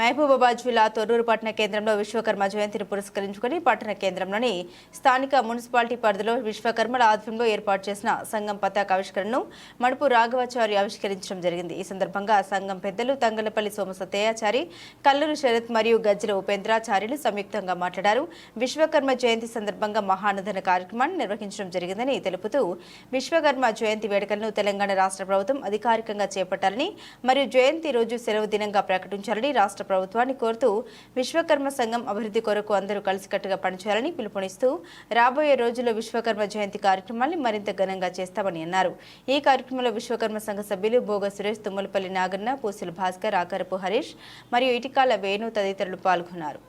మహబూబాబాద్ జిల్లా తొర్రూరు పట్టణ కేంద్రంలో విశ్వకర్మ జయంతిని పురస్కరించుకుని పట్టణ కేంద్రంలోని స్థానిక మున్సిపాలిటీ పరిధిలో విశ్వకర్మల ఆధ్వర్యంలో ఏర్పాటు చేసిన సంఘం పతాక ఆవిష్కరణను మడుపు రాఘవాచారి ఆవిష్కరించడం జరిగింది. ఈ సందర్భంగా సంఘం పెద్దలు తంగలపల్లి సోమసత్తయ్యాచారి కల్లూరు శరత్ మరియు గజ్జల ఉపేంద్రాచార్యులు సంయుక్తంగా మాట్లాడారు. విశ్వకర్మ జయంతి సందర్భంగా మహానదన కార్యక్రమాన్ని నిర్వహించడం జరిగిందని తెలుపుతూ విశ్వకర్మ జయంతి వేడుకలను తెలంగాణ రాష్ట్ర ప్రభుత్వం అధికారికంగా చేపట్టాలని మరియు జయంతి రోజు సెలవు దినంగా ప్రకటించాలని రాష్ట్ర ప్రభుత్వాన్ని కోరుతూ విశ్వకర్మ సంఘం అభివృద్ధి కొరకు అందరూ కలిసికట్టుగా పనిచేయాలని పిలుపునిస్తూ రాబోయే రోజుల్లో విశ్వకర్మ జయంతి కార్యక్రమాన్ని మరింత ఘనంగా చేస్తామని అన్నారు. ఈ కార్యక్రమంలో విశ్వకర్మ సంఘ సభ్యులు భోగ సురేష్ తుమ్మలపల్లి నాగన్న పూసిల భాస్కర్ ఆకరపు హరీష్ మరియు ఇటికాల వేణు తదితరులు పాల్గొన్నారు.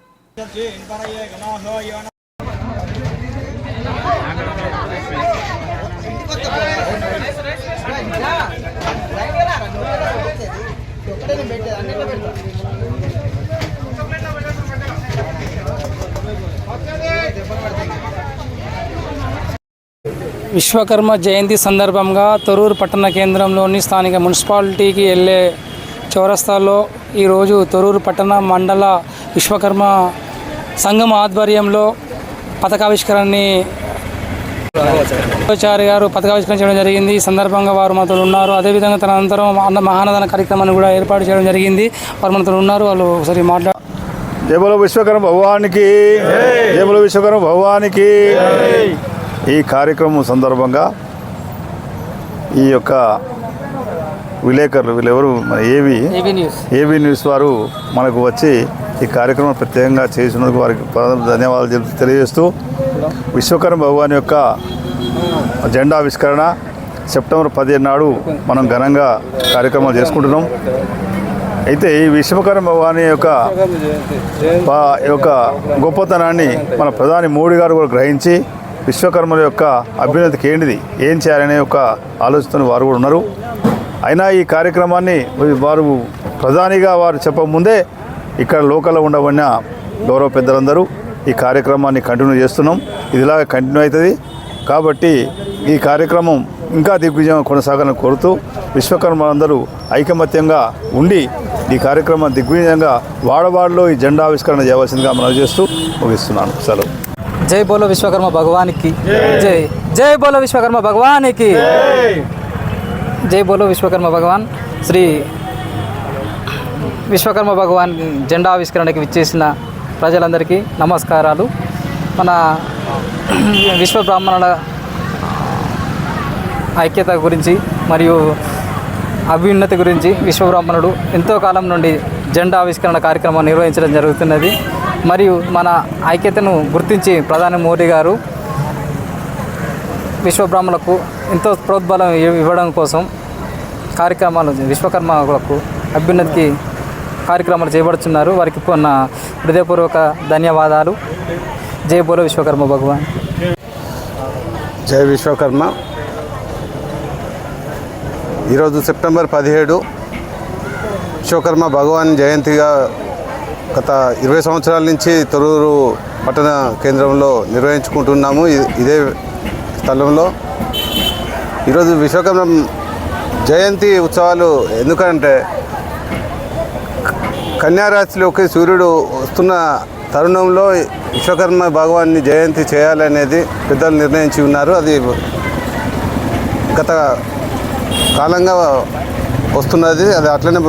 విశ్వకర్మ జయంతి సందర్భంగా తొరూరు పట్టణ కేంద్రంలోని స్థానిక మున్సిపాలిటీకి వెళ్ళే చౌరస్తాలో ఈరోజు తొరూరు పట్టణ మండల విశ్వకర్మ సంఘం ఆధ్వర్యంలో పథకావిష్కరణని ఆచార్య గారు పథకావిష్కరణ చేయడం జరిగింది. ఈ సందర్భంగా వారు మనతో ఉన్నారు. అదేవిధంగా తన అనంతరం అన్న మహానదన కార్యక్రమాన్ని కూడా ఏర్పాటు చేయడం జరిగింది. వారు మనతో ఉన్నారు. వాళ్ళు ఒకసారి మాట్లా జయ విశ్వకర్మ భగవానికి దేవుల విశ్వకర్మ భగవానికి ఈ కార్యక్రమం సందర్భంగా ఈ యొక్క విలేకరులు వీళ్ళెవరు? మన ఏవి? AB news. వారు మనకు వచ్చి ఈ కార్యక్రమం ప్రత్యేకంగా చేసినందుకు వారికి ధన్యవాదాలు తెలియజేస్తూ విశ్వకర్మ భగవాన్ యొక్క జెండా ఆవిష్కరణ సెప్టెంబర్ పదిహేను నాడు మనం ఘనంగా కార్యక్రమాలు చేసుకుంటున్నాం. అయితే ఈ విశ్వకర్మ భగవాన్ యొక్క యొక్క గొప్పతనాన్ని మన ప్రధాని మోడీ గారు కూడా గ్రహించి విశ్వకర్మల యొక్క అభ్యున్నతికి ఏంటిది? ఏం చేయాలనే ఒక ఆలోచన వారు కూడా ఉన్నారు. అయినా ఈ కార్యక్రమాన్ని వారు ప్రధానిగా వారు చెప్పకముందే ఇక్కడ లోకల్లో ఉండబడిన గౌరవ పెద్దలందరూ ఈ కార్యక్రమాన్ని కంటిన్యూ చేస్తున్నాం. ఇదిలాగా కంటిన్యూ అవుతుంది. కాబట్టి ఈ కార్యక్రమం ఇంకా దిగ్విజయం కొనసాగాలని కోరుతూ విశ్వకర్మలందరూ ఐకమత్యంగా ఉండి ఈ కార్యక్రమం దిగ్విజయంగా వాడవాడలో ఈ జెండా ఆవిష్కరణ చేయవలసిందిగా మనం చేస్తూ ముగిస్తున్నాను. సెలవు. జై బోలో విశ్వకర్మ భగవానికి. జై. జై బోలో విశ్వకర్మ భగవానికి. జై బోలో విశ్వకర్మ భగవాన్. శ్రీ విశ్వకర్మ భగవాన్ జెండా ఆవిష్కరణకి విచ్చేసిన ప్రజలందరికీ నమస్కారాలు. మన విశ్వ బ్రాహ్మణుల ఐక్యత గురించి మరియు అభ్యున్నతి గురించి విశ్వబ్రాహ్మణుడు ఎంతో కాలం నుండి జెండా ఆవిష్కరణ కార్యక్రమం నిర్వహించడం జరుగుతున్నది. మరియు మన ఐక్యతను గుర్తించి ప్రధాని మోడీ గారు విశ్వబ్రాహ్మణులకు ఎంతో ప్రోద్బలం ఇవ్వడం కోసం కార్యక్రమాలు విశ్వకర్మలకు అభ్యున్నతికి కార్యక్రమాలు చేపడుతున్నారు. వారికి కొన్న హృదయపూర్వక ధన్యవాదాలు. జై బోలో విశ్వకర్మ భగవాన్. జై విశ్వకర్మ. ఈరోజు సెప్టెంబర్ పదిహేడు విశ్వకర్మ భగవాన్ జయంతిగా గత ఇరవై సంవత్సరాల నుంచి తొరూరు పట్టణ కేంద్రంలో నిర్వహించుకుంటున్నాము. ఇదే స్థలంలో. ఈరోజు విశ్వకర్మ జయంతి ఉత్సవాలు ఎందుకంటే కన్యారాశిలోకి సూర్యుడు వస్తున్న తరుణంలో విశ్వకర్మ భగవాన్ని జయంతి చేయాలనేది పెద్దలు నిర్ణయించి ఉన్నారు. అది గత కాలంగా వస్తున్నది. అది అట్లనే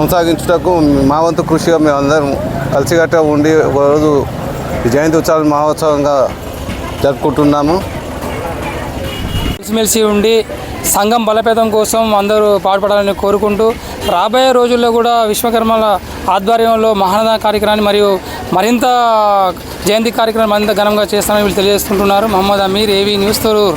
కొనసాగించుటకు మా వంతు కృషిగా మేమందరం కలిసికట్టుగా ఉండి ఒకరోజు జయంతి ఉత్సవాలు మహోత్సవంగా జరుపుకుంటున్నాము. కలిసిమెలిసి ఉండి సంఘం బలపేతం కోసం అందరూ పాటుపడాలని కోరుకుంటూ రాబోయే రోజుల్లో కూడా విశ్వకర్మల ఆధ్వర్యంలో మహానద కార్యక్రమాన్ని మరియు మరింత జయంతి కార్యక్రమం మరింత ఘనంగా చేస్తామని వీళ్ళు తెలియజేసుకుంటున్నారు. Mohammed Aamir AV news Thorrur.